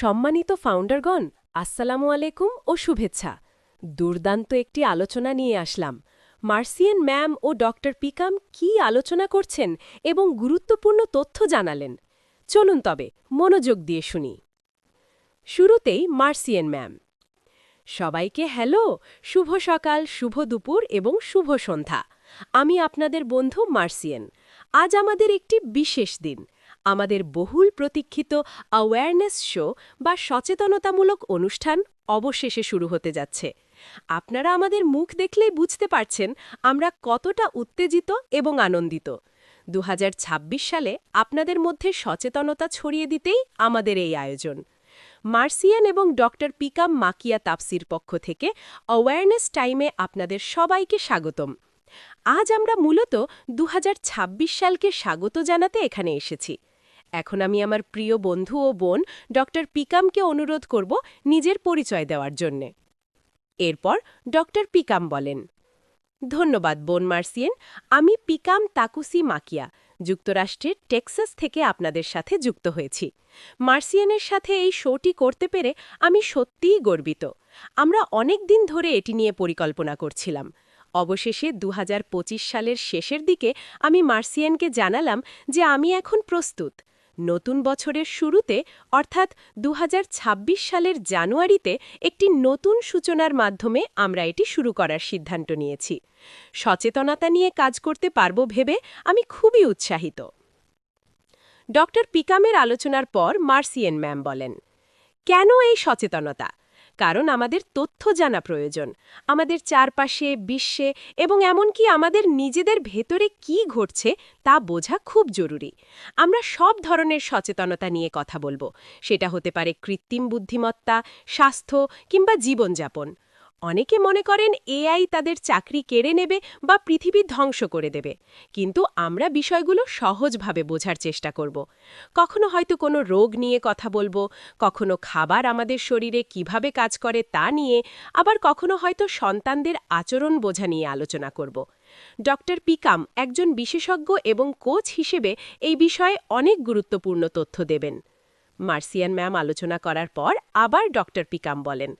সম্মানিত ফাউন্ডারগণ, আসসালামু আলাইকুম ও শুভেচ্ছা। দুর্দান্ত একটি আলোচনা নিয়ে আসলাম। মার্সিয়ান ম্যাম ও ডক্টর পিকাম কি আলোচনা করছেন এবং গুরুত্বপূর্ণ তথ্য জানালেন? চলুন তবে, মনোযোগ দিয়ে শুনি। শুরুতেই মার্সিয়ান ম্যাম। সবাইকে হ্যালো, শুভ সকাল, শুভ দুপুর এবং শুভ সন্ধ্যা। আমি আপনাদের বন্ধু মার্সিয়ান। আজ আমাদের একটি বিশেষ দিন। আমাদের বহুল প্রতীক্ষিত অ্যাওয়ারনেস শো বা সচেতনতামূলক অনুষ্ঠান অবশেষে শুরু হতে যাচ্ছে। আপনারা আমাদের মুখ দেখলেই বুঝতে পারছেন আমরা কতটা উত্তেজিত এবং আনন্দিত। দু হাজার ছাব্বিশ সালে আপনাদের মধ্যে সচেতনতা ছড়িয়ে দিতেই আমাদের এই আয়োজন। মার্সিয়ান এবং ডক্টর পিকাম মাকিয়া তাপসির পক্ষ থেকে অ্যাওয়ারনেস টাইমে আপনাদের সবাইকে স্বাগতম। আজ আমরা মূলত দুহাজার ছাব্বিশ সালকে স্বাগত জানাতে এখানে এসেছি। এখন আমি আমার প্রিয় বন্ধু ও বোন ডক্টর পিকামকে অনুরোধ করব নিজের পরিচয় দেওয়ার জন্যে। এরপর ডক্টর পিকাম বলেন, ধন্যবাদ বোন মার্সিয়েন, আমি পিকাম তাকুসি মাকিয়া, যুক্তরাষ্ট্রের টেক্সাস থেকে আপনাদের সাথে যুক্ত হয়েছি। মার্সিয়ানের সাথে এই শোটি করতে পেরে আমি সত্যিই গর্বিত। আমরা অনেক দিন ধরে এটি নিয়ে পরিকল্পনা করছিলাম। অবশেষে দু হাজার পঁচিশ সালের শেষের দিকে আমি মার্সিয়ানকে জানালাম যে আমি এখন প্রস্তুত। নতুন বছরের শুরুতে, অর্থাৎ দু হাজার ছাব্বিশ সালের জানুয়ারিতে, একটি নতুন সূচনার মাধ্যমে আমরা এটি শুরু করার সিদ্ধান্ত নিয়েছি। সচেতনতা নিয়ে কাজ করতে পারব ভেবে আমি খুবই উৎসাহিত। ডক্টর পিকামের আলোচনার পর মার্সিয়েন ম্যাম বলেন, কেন এই সচেতনতা? কারণ আমাদের তথ্য জানা প্রয়োজন, আমাদের চারপাশে, বিশ্বে এবং এমনকি আমাদের নিজেদের ভেতরে কি ঘটছে তা বোঝা খুব জরুরি। আমরা সব ধরনের সচেতনতা নিয়ে কথা বলব। সেটা হতে পারে কৃত্রিম বুদ্ধিমত্তা, স্বাস্থ্য কিংবা জীবনযাপন। অনেকে মনে করেন এআই তাদের চাকরি কেড়ে নেবে বা পৃথিবী ধ্বংস করে দেবে। কিন্তু আমরা বিষয়গুলো সহজভাবে বোঝার চেষ্টা করব। কখনো হয়তো কোনো রোগ নিয়ে কথা বলব, কখনো খাবার আমাদের শরীরে কীভাবে কাজ করে তা নিয়ে, আবার কখনো হয়তো সন্তানদের আচরণ বোঝা নিয়ে আলোচনা করব। ডক্টর পিকাম একজন বিশেষজ্ঞ এবং কোচ হিসেবে এই বিষয়ে অনেক গুরুত্বপূর্ণ তথ্য দেবেন। মার্সিয়ান ম্যাম আলোচনা করার পর আবার ডক্টর পিকাম বলেন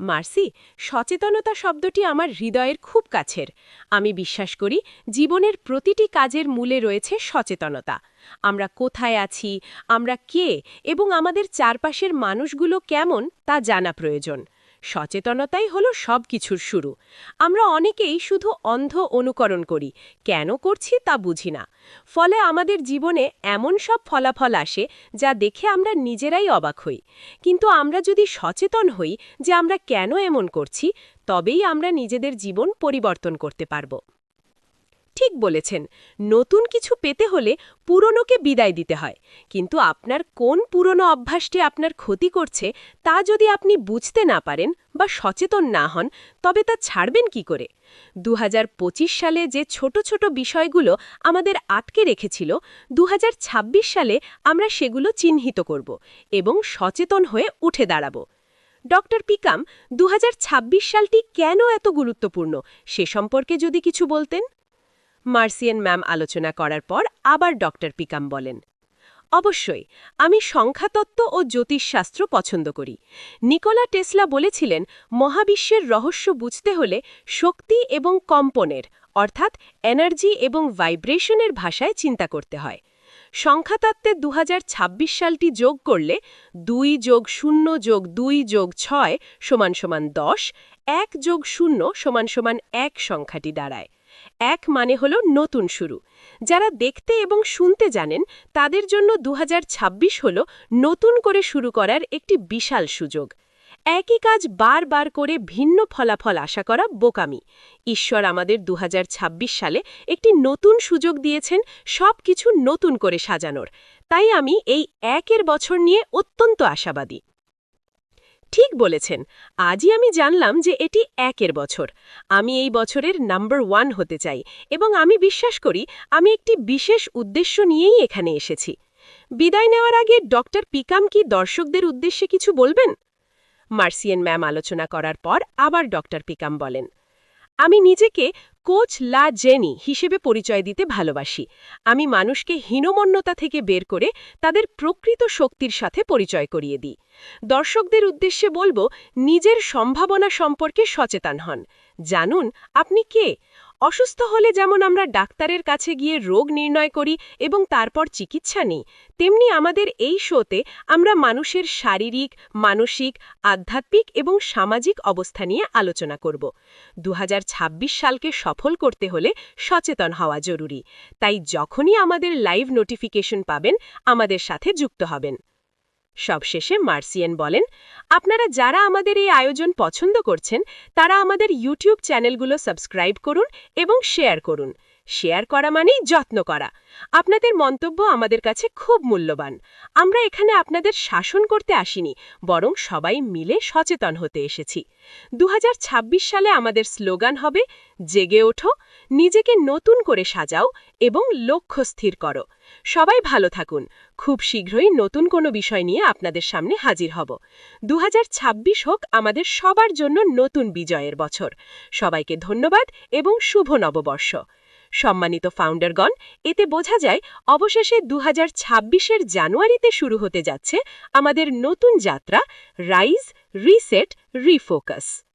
মার্সি, সচেতনতা শব্দটি আমার হৃদয়ের খুব কাছের। আমি বিশ্বাস করি জীবনের প্রতিটি কাজের মূলে রয়েছে সচেতনতা। আমরা কোথায় আছি, আমরা কে এবং আমাদের চারপাশের মানুষগুলো কেমন তা জানা প্রয়োজন। সচেতনতাই হলো সব কিছুর শুরু। আমরা অনেকেই শুধু অন্ধ অনুকরণ করি, কেন করছি তা বুঝি না। ফলে আমাদের জীবনে এমন সব ফলাফল আসে যা দেখে আমরা নিজেরাই অবাক হই। কিন্তু আমরা যদি সচেতন হই যে আমরা কেন এমন করছি, তবেই আমরা নিজেদের জীবন পরিবর্তন করতে পারব। ঠিক বলেছেন, নতুন কিছু পেতে হলে পুরনোকে বিদায় দিতে হয়। কিন্তু আপনার কোন পুরনো অভ্যাসটি আপনার ক্ষতি করছে, তা যদি আপনি বুঝতে না পারেন বা সচেতন না হন, তবে তা ছাড়বেন কি করে? দু হাজার পঁচিশ সালে যে ছোট ছোট বিষয়গুলো আমাদের আটকে রেখেছিল দু হাজার ছাব্বিশ সালে আমরা সেগুলো চিহ্নিত করব এবং সচেতন হয়ে উঠে দাঁড়াব। ডক্টর পিকাম দু হাজার ছাব্বিশ সালটি কেন এত গুরুত্বপূর্ণ, সে সম্পর্কে যদি কিছু বলতেন? মার্সিয়ান ম্যাম আলোচনা করার পর আবার ডক্টর পিকাম বলেন, অবশ্যই, আমি সংখ্যাতত্ত্ব ও জ্যোতিষশাস্ত্র পছন্দ করি। নিকোলা টেসলা বলেছিলেন, মহাবিশ্বের রহস্য বুঝতে হলে শক্তি এবং কম্পনের, অর্থাৎ এনার্জি এবং ভাইব্রেশনের ভাষায় চিন্তা করতে হয়। সংখ্যাতত্ত্বে দু হাজার ছাব্বিশ সালটি যোগ করলে দুই যোগ শূন্য যোগ দুই যোগ ছয় সমান সমান দশ, এক যোগ শূন্য সমান সমান এক সংখ্যাটি দাঁড়ায়। এক মানে হল নতুন শুরু। যারা দেখতে এবং শুনতে জানেন, তাদের জন্য দু হাজার ছাব্বিশ হল নতুন করে শুরু করার একটি বিশাল সুযোগ। একই কাজ বারবার করে ভিন্ন ফলাফল আশা করা বোকামি। ঈশ্বর আমাদের দু হাজার ছাব্বিশ সালে একটি নতুন সুযোগ দিয়েছেন সব কিছু নতুন করে সাজানোর। তাই আমি এই একের বছর নিয়ে অত্যন্ত আশাবাদী। ঠিক বলেছেন। আজই আমি জানলাম যে এটি একের বছর। আমি এই বছরের নাম্বার ওয়ান হতে চাই এবং আমি বিশ্বাস করি আমি একটি বিশেষ উদ্দেশ্য নিয়েই এখানে এসেছি। বিদায় নেওয়ার আগে ডক্টর পিকাম কি দর্শকদের উদ্দেশ্যে কিছু বলবেন? মার্সিয়ান ম্যাম আলোচনা করার পর আবার ডক্টর পিকাম বলেন। আমি নিজেকে কোচ লা জেনি হিসেবে পরিচয় দিতে ভালোবাসি। আমি মানুষকে হীনমন্যতা থেকে বের করে তাদের প্রকৃত শক্তির সাথে পরিচয় করিয়ে দিই। দর্শকদের উদ্দেশ্যে বলব, নিজের সম্ভাবনা সম্পর্কে সচেতন হন। জানুন, আপনি কে? অসুস্থ হলে যেমন আমরা ডাক্তারের কাছে গিয়ে রোগ নির্ণয় করি এবং তারপর চিকিৎসা নিই, তেমনি আমাদের এই শোতে আমরা মানুষের শারীরিক, মানসিক, আধ্যাত্মিক এবং সামাজিক অবস্থা নিয়ে আলোচনা করব। দু হাজার ছাব্বিশ সালকে সফল করতে হলে সচেতন হওয়া জরুরি। তাই যখনই আমাদের লাইভ নোটিফিকেশন পাবেন, আমাদের সাথে যুক্ত হবেন। সবশেষে মার্সিয়েন বলেন, আপনারা যারা আমাদের এই আয়োজন পছন্দ করছেন, তারা আমাদের ইউটিউব চ্যানেলগুলো সাবস্ক্রাইব করুন এবং শেয়ার করুন। শেয়ার করা মানেই যত্ন করা। আপনাদের মন্তব্য আমাদের কাছে খুব মূল্যবান। আমরা এখানে আপনাদের শাসন করতে আসিনি, বরং সবাই মিলে সচেতন হতে এসেছি। দু হাজার ছাব্বিশ সালে আমাদের স্লোগান হবে, জেগে ওঠো, নিজেকে নতুন করে সাজাও এবং লক্ষ্য স্থির করো। সবাই ভালো থাকুন। খুব শীঘ্রই নতুন কোনো বিষয় নিয়ে আপনাদের সামনে হাজির হব। দু হাজার ছাব্বিশ হোক আমাদের সবার জন্য নতুন বিজয়ের বছর। সবাইকে ধন্যবাদ এবং শুভ নববর্ষ। সম্মানিত ফাউন্ডারগণ, এতে বোঝা যায় অবশেষে দু হাজার জানুয়ারিতে শুরু হতে যাচ্ছে আমাদের নতুন যাত্রা রাইজ রিসেট রিফোকাস